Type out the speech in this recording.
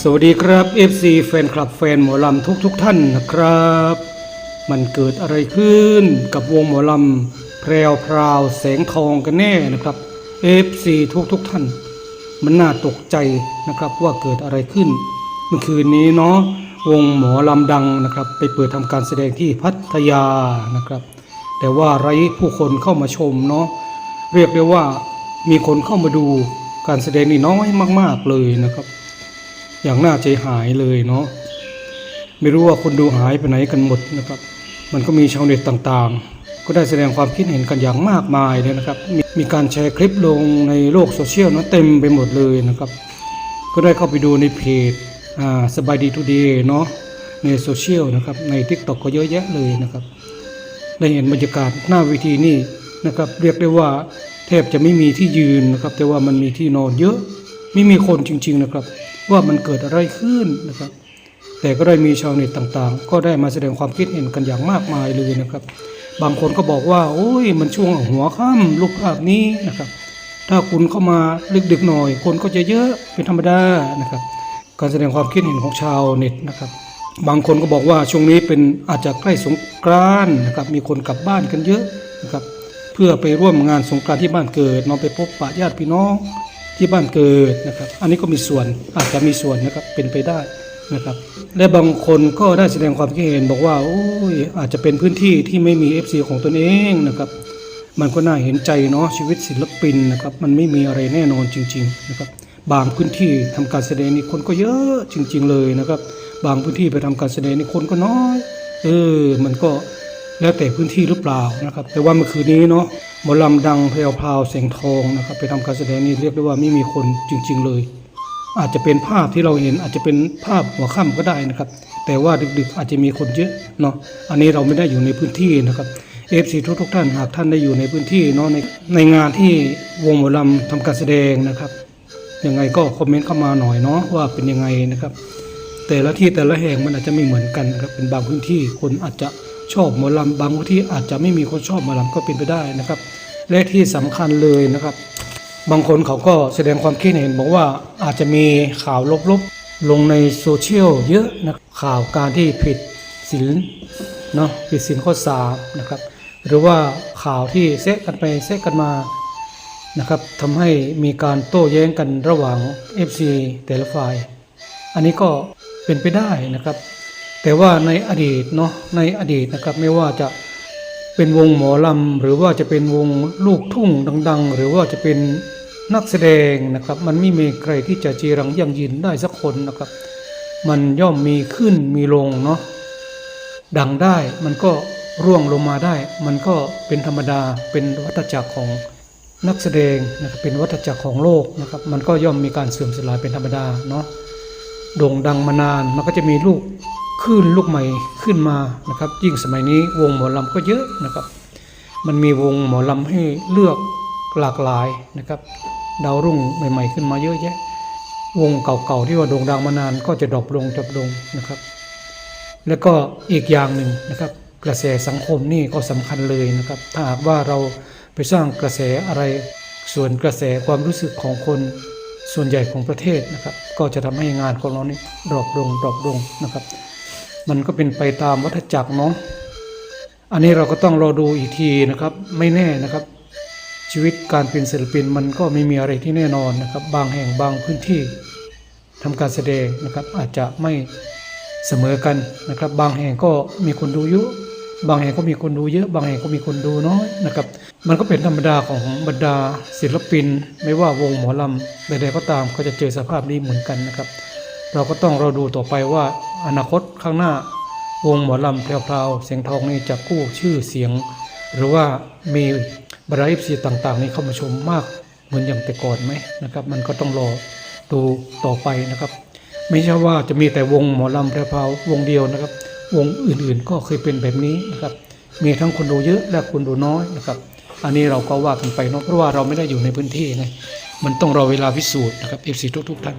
สวัสดีครับ FC แฟนคลับแฟนหมอลำทุกทุกๆท่านนะครับ มันเกิดอะไรขึ้นกับวงหมอลำแพรวพราวแสงทองกันแน่นะครับ FC ทุกทุกๆท่าน มันน่าตกใจนะครับว่าเกิดอะไรขึ้น เมื่อคืนนี้เนาะวงหมอลำดังนะครับ ไปเปิดทำการแสดงที่พัทยานะครับ แต่ว่าไร้ผู้คนเข้ามาชมเนาะเรียกได้ว่า มีคนเข้ามาดูการแสดงนี่น้อยมาก ๆเลยนะครับ อย่างน่าใจหายเลยเนาะไม่รู้ว่าคนดูหายไปไหนกันหมดนะครับ มันก็มีชาวเน็ตต่างๆ ก็ได้แสดงความคิดเห็นกันอย่างมากมายเลยนะครับ มีมีการแชร์คลิปลงในโลกโซเชียลนะเต็มไปหมดเลยนะครับ ก็ได้เข้าไปดูในเพจอ่าสบายดีทูเดย์เนาะในโซเชียลนะครับใน t ิ k t o k ก็เยอะแยะเลยนะครับได้เห็นบรรยากาศหน้าเวทีนี่ นะครับ เรียกได้ว่าแทบจะไม่มีที่ยืนนะครับ แต่ว่ามันมีที่นอนเยอะไม่มีคนจริง ๆนะครับ ว่ามันเกิดอะไรขึ้นนะครับ แต่ก็ได้มีชาวเน็ตต่างๆ ก็ได้มาแสดงความคิดเห็นกันอย่างมากมายเลยนะครับ บางคนก็บอกว่า โอ้ยมันช่วงหัวค่ำลูกภาพนี้นะครับ ถ้าคุณเข้ามาดึกๆหน่อย คนก็จะเยอะเป็นธรรมดานะครับ การแสดงความคิดเห็นของชาวเน็ตนะครับบางคนก็บอกว่าช่วงนี้เป็นอาจจะใกล้สงกรานต์นะครับ มีคนกลับบ้านกันเยอะนะครับ เพื่อไปร่วมงานสงกรานต์ที่บ้านเกิดน้องไปพบปะญาติพี่น้องที่บ้านเกิดนะครับ อันนี้ก็มีส่วนอาจจะมีส่วนนะครับเป็นไปได้นะครับ และบางคนก็ได้แสดงความคิดเห็นบอกว่าโอ้ยอาจจะเป็นพื้นที่ที่ไม่มี FC ของตนเองนะครับ มันก็น่าเห็นใจเนาะชีวิตศิลปินนะครับ มันไม่มีอะไรแน่นอนจริง ๆ นะครับ บางพื้นที่ทำการแสดงนี่คนก็เยอะจริง ๆ เลยนะครับ บางพื้นที่ไปทำการแสดงนี่คนก็น้อย เออ มันก็ แล้วแต่พื้นที่หรือเปล่านะครับ แต่ว่าเมื่อคืนนี้เนาะหมอลำดังเพลวพราวเสียงทองนะครับ ไปทำการแสดงนี่เรียกได้ว่าไม่มีคนจริง ๆ เลย อาจจะเป็นภาพที่เราเห็นอาจจะเป็นภาพหัวค่ำก็ได้นะครับ แต่ว่าดึกๆอาจจะมีคนเยอะเนาะอันนี้เราไม่ได้อยู่ในพื้นที่นะครับเอฟซีทุกๆท่านหากท่านได้อยู่ในพื้นที่เนาะในในงานที่วงหมอลำทำการแสดงนะครับยังไงก็คอมเมนต์เข้ามาหน่อยเนาะว่าเป็นยังไงนะครับ แต่ละที่แต่ละแห่งมันอาจจะไม่เหมือนกันนะครับเป็นบางพื้นที่คนอาจจะ ชอบหมอลำบางที่อาจจะไม่มีคนชอบหมอลำก็เป็นไปได้นะครับ และที่สำคัญเลยนะครับ บางคนเขาก็แสดงความคิดเห็นบอกว่าอาจจะมีข่าวลบๆ ลงในโซเชียลเยอะนะข่าวการที่ผิดศีลเนาะผิดศีลข้อสามนะครับ หรือว่าข่าวที่เซะกันไปเซะกันมานะครับทำให้มีการโต้แย้งกันระหว่าง FC แต่ละฝ่าย อันนี้ก็เป็นไปได้นะครับ แต่ว่าในอดีตเนาะในอดีตนะครับไม่ว่าจะเป็นวงหมอลำหรือว่าจะเป็นวงลูกทุ่งดัง ๆ หรือว่าจะเป็นนักแสดงนะครับ มันไม่มีใครที่จะจีรังยั่งยืนได้สักคนนะครับ มันย่อมมีขึ้นมีลงเนาะดังได้มันก็ร่วงลงมาได้ มันก็เป็นธรรมดาเป็นวัฏจักรของนักแสดงนะครับเป็นวัฏจักรของโลกนะครับ มันก็ย่อมมีการเสื่อมสลายเป็นธรรมดาเนาะโด่งดังมานานมันก็จะมีลูก คลื่นลูกใหม่ขึ้นมานะครับ ยิ่งสมัยนี้วงหมอลำก็เยอะนะครับ มันมีวงหมอลำให้เลือกหลากหลายนะครับ ดาวรุ่งใหม่ๆขึ้นมาเยอะแยะ วงเก่าๆที่ว่าโด่งดังมานานก็จะดรอปลงดรอปลงนะครับ แล้วก็อีกอย่างหนึ่งนะครับ กระแสสังคมนี่ก็สำคัญเลยนะครับ ถ้าหากว่าเราไปสร้างกระแสอะไรส่วนกระแสความรู้สึกของคนส่วนใหญ่ของประเทศนะครับ ก็จะทำให้งานของเรานี่ดรอปลงดรอปลงนะครับ มันก็เป็นไปตามวัฏจักรเนาะอันนี้เราก็ต้องรอดูอีกทีนะครับ ไม่แน่นะครับ ชีวิตการเป็นศิลปินมันก็ไม่มีอะไรที่แน่นอนนะครับ บางแห่งบางพื้นที่ทำการแสดงนะครับ อาจจะไม่เสมอกันนะครับ บางแห่งก็มีคนดูเยอะบางแห่งก็มีคนดูเยอะ บางแห่งก็มีคนดูน้อยนะครับ มันก็เป็นธรรมดาของบรรดาศิลปิน ไม่ว่าวงหมอลำใดๆก็ตามก็จะเจอสภาพนี้เหมือนกันนะครับ เราก็ต้องเราดูต่อไปว่า อนาคตข้างหน้าวงหมอลำแพรวๆเสียงทองนี่จะกู้ชื่อเสียง หรือว่ามีบรรดาเอฟซีต่างๆ นี่เข้ามาชมมากเหมือนอย่างแต่ก่อนไหมนะครับ มันก็ต้องรอดูต่อไปนะครับ ไม่ใช่ว่าจะมีแต่วงหมอลำแพรวๆวงเดียวนะครับ วงอื่นๆก็เคยเป็นแบบนี้นะครับ มีทั้งคนดูเยอะและคนดูน้อยนะครับ อันนี้เราก็ว่ากันไปเนาะเพราะว่าเราไม่ได้อยู่ในพื้นที่ไงมันต้องรอเวลาพิสูจน์นะครับเอฟซีทุกๆท่าน